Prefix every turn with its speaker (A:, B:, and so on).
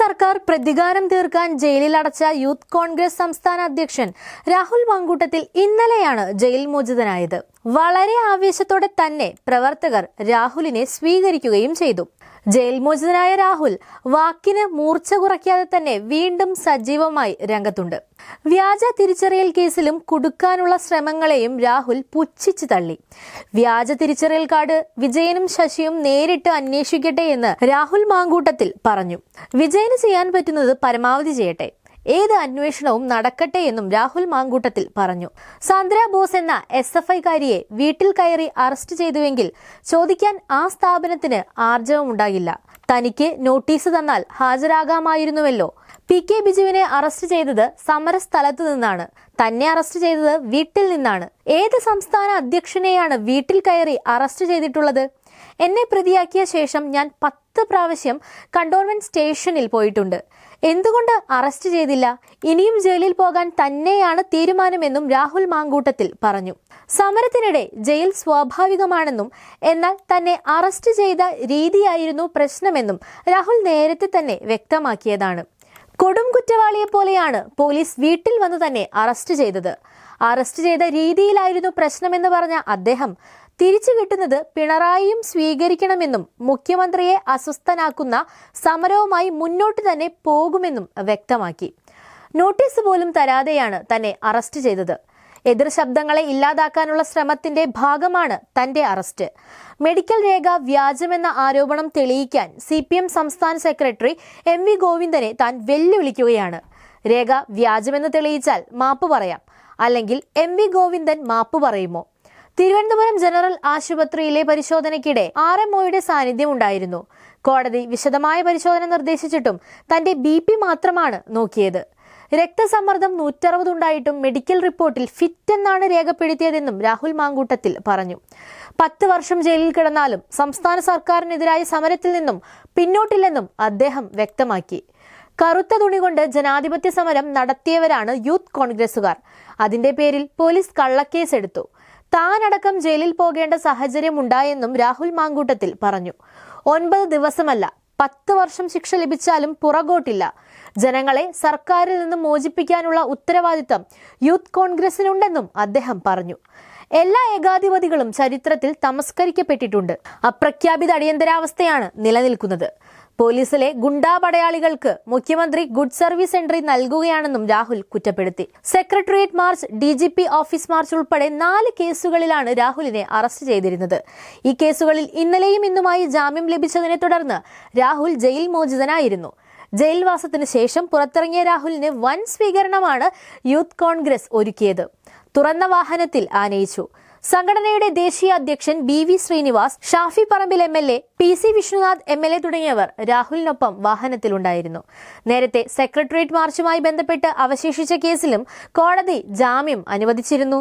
A: സർക്കാർ പ്രതികാരം തീർക്കാൻ ജയിലിൽ അടച്ച യൂത്ത് കോൺഗ്രസ് സംസ്ഥാന അധ്യക്ഷൻ രാഹുൽ മാങ്കൂട്ടത്തിൽ ഇന്നലെയാണ് ജയിൽ മോചിതനായത്. വളരെ ആവേശത്തോടെ തന്നെ പ്രവർത്തകർ രാഹുലിനെ സ്വീകരിക്കുകയും ചെയ്തു. ജയിൽമോചിതനായ രാഹുൽ വാക്കിന് മൂർച്ച കുറയ്ക്കാതെ തന്നെ വീണ്ടും സജീവമായി രംഗത്തുണ്ട്. വ്യാജ തിരിച്ചറിയൽ കേസിലും കുടുക്കാനുള്ള ശ്രമങ്ങളെയും രാഹുൽ പുച്ഛിച്ചു തള്ളി. വ്യാജ തിരിച്ചറിയൽ കാർഡ് വിജയനും ശശിയും നേരിട്ട് അന്വേഷിക്കട്ടെ എന്ന് രാഹുൽ മാങ്കൂട്ടത്തിൽ പറഞ്ഞു. വിജയന് ചെയ്യാൻ പറ്റുന്നത് പരമാവധി ചെയ്യട്ടെ. ഏത് അന്വേഷണവും നടക്കട്ടെ എന്നും രാഹുൽ മാങ്കൂട്ടത്തിൽ പറഞ്ഞു. സാന്ദ്ര ബോസ് എന്ന എസ് എഫ് ഐക്കാരിയെ വീട്ടിൽ കയറി അറസ്റ്റ് ചെയ്തുവെങ്കിൽ ചോദിക്കാൻ ആ സ്ഥാപനത്തിന് ആർജവമുണ്ടാകില്ല. തനിക്ക് നോട്ടീസ് തന്നാൽ ഹാജരാകാമായിരുന്നുവല്ലോ. പി കെ ബിജുവിനെ അറസ്റ്റ് ചെയ്തത് സമരസ്ഥലത്ത് നിന്നാണ്. തന്നെ അറസ്റ്റ് ചെയ്തത് വീട്ടിൽ നിന്നാണ്. ഏത് സംസ്ഥാന അധ്യക്ഷനെയാണ് വീട്ടിൽ കയറി അറസ്റ്റ് ചെയ്തിട്ടുള്ളത്? എന്നെ പ്രതിയാക്കിയ ശേഷം ഞാൻ പത്ത് പ്രാവശ്യം കണ്ടോൺമെന്റ് സ്റ്റേഷനിൽ പോയിട്ടുണ്ട്. എന്തുകൊണ്ട് അറസ്റ്റ് ചെയ്തില്ല? ഇനിയും ജയിലിൽ പോകാൻ തന്നെയാണ് തീരുമാനമെന്നും രാഹുൽ മാങ്കൂട്ടത്തിൽ പറഞ്ഞു. സമരത്തിനിടെ ജയിൽ സ്വാഭാവികമാണെന്നും എന്നാൽ തന്നെ അറസ്റ്റ് ചെയ്ത രീതിയായിരുന്നു പ്രശ്നമെന്നും രാഹുൽ നേരത്തെ തന്നെ വ്യക്തമാക്കിയതാണ്. കൊടും കുറ്റവാളിയെ പോലെയാണ് പോലീസ് വീട്ടിൽ വന്ന് തന്നെ അറസ്റ്റ് ചെയ്തത്. അറസ്റ്റ് ചെയ്ത രീതിയിലായിരുന്നു പ്രശ്നമെന്ന് പറഞ്ഞ അദ്ദേഹം തിരിച്ചു കിട്ടുന്നത് പിണറായിയും സ്വീകരിക്കണമെന്നും മുഖ്യമന്ത്രിയെ അസ്വസ്ഥനാക്കുന്ന സമരവുമായി മുന്നോട്ട് തന്നെ പോകുമെന്നും വ്യക്തമാക്കി. നോട്ടീസ് പോലും തരാതെയാണ് തന്നെ അറസ്റ്റ് ചെയ്തത്. എതിർ ശബ്ദങ്ങളെ ഇല്ലാതാക്കാനുള്ള ശ്രമത്തിന്റെ ഭാഗമാണ് തന്റെ അറസ്റ്റ്. മെഡിക്കൽ രേഖ വ്യാജമെന്ന ആരോപണം തെളിയിക്കാൻ സി പി എം സംസ്ഥാന സെക്രട്ടറി എം വി ഗോവിന്ദനെ താൻ വെല്ലുവിളിക്കുകയാണ്. രേഖ വ്യാജമെന്ന് തെളിയിച്ചാൽ മാപ്പ് പറയാം. അല്ലെങ്കിൽ എം വി ഗോവിന്ദൻ മാപ്പ് പറയുമോ? തിരുവനന്തപുരം ജനറൽ ആശുപത്രിയിലെ പരിശോധനയ്ക്കിടെ ആർ എം ഒയുടെ സാന്നിധ്യം ഉണ്ടായിരുന്നു. കോടതി വിശദമായ പരിശോധന നിർദ്ദേശിച്ചിട്ടും തന്റെ ബി മാത്രമാണ് നോക്കിയത്. രക്തസമ്മർദ്ദം നൂറ്ററുപതുണ്ടായിട്ടും മെഡിക്കൽ റിപ്പോർട്ടിൽ ഫിറ്റ് എന്നാണ് രേഖപ്പെടുത്തിയതെന്നും രാഹുൽ മാങ്കൂട്ടത്തിൽ പറഞ്ഞു. പത്ത് വർഷം ജയിലിൽ കിടന്നാലും സംസ്ഥാന സർക്കാരിനെതിരായ സമരത്തിൽ നിന്നും പിന്നോട്ടില്ലെന്നും അദ്ദേഹം വ്യക്തമാക്കി. കറുത്ത തുണി കൊണ്ട് ജനാധിപത്യ സമരം നടത്തിയവരാണ് യൂത്ത് കോൺഗ്രസുകാർ അതിന്റെ പേരിൽ പോലീസ് കള്ളക്കേസെടുത്തു. താനടക്കം ജയിലിൽ പോകേണ്ട സാഹചര്യം ഉണ്ടായെന്നും രാഹുൽ മാങ്കൂട്ടത്തിൽ പറഞ്ഞു. ഒൻപത് ദിവസമല്ല പത്ത് വർഷം ശിക്ഷ ലഭിച്ചാലും പുറകോട്ടില്ല. ജനങ്ങളെ സർക്കാരിൽ നിന്നും മോചിപ്പിക്കാനുള്ള ഉത്തരവാദിത്തം യൂത്ത് കോൺഗ്രസിനുണ്ടെന്നും അദ്ദേഹം പറഞ്ഞു. എല്ലാ ഏകാധിപതികളും ചരിത്രത്തിൽ തമസ്കരിക്കപ്പെട്ടിട്ടുണ്ട്. അപ്രഖ്യാപിത അടിയന്തരാവസ്ഥയാണ് നിലനിൽക്കുന്നത്. പോലീസിലെ ഗുണ്ടാ പടയാളികൾക്ക് മുഖ്യമന്ത്രി ഗുഡ് സർവീസ് എൻട്രി നൽകുകയാണെന്നും രാഹുൽ കുറ്റപ്പെടുത്തി. Secretariat march D G P office march ഉൾപ്പെടെ നാല് കേസുകളിലാണ് രാഹുലിനെ അറസ്റ്റ് ചെയ്തിരുന്നത്. ഈ കേസുകളിൽ ഇന്നലെയും ഇന്നുമായി ജാമ്യം ലഭിച്ചതിനെ തുടർന്ന് രാഹുൽ ജയിൽ മോചിതനായിരുന്നു. ജയിൽവാസത്തിന് ശേഷം പുറത്തിറങ്ങിയ രാഹുലിന് വൻ സ്വീകരണമാണ് യൂത്ത് കോൺഗ്രസ് ഒരുക്കിയത്. തുറന്ന വാഹനത്തിൽ ആനയിച്ചു. സംഘടനയുടെ ദേശീയ അധ്യക്ഷൻ B V Srinivas Shafi Parambil M L A P C Vishnunath M L A തുടങ്ങിയവർ രാഹുലിനൊപ്പം വാഹനത്തിലുണ്ടായിരുന്നു. നേരത്തെ സെക്രട്ടേറിയറ്റ് മാർച്ചുമായി ബന്ധപ്പെട്ട് അവശേഷിച്ച കേസിലും കോടതി ജാമ്യം അനുവദിച്ചിരുന്നു.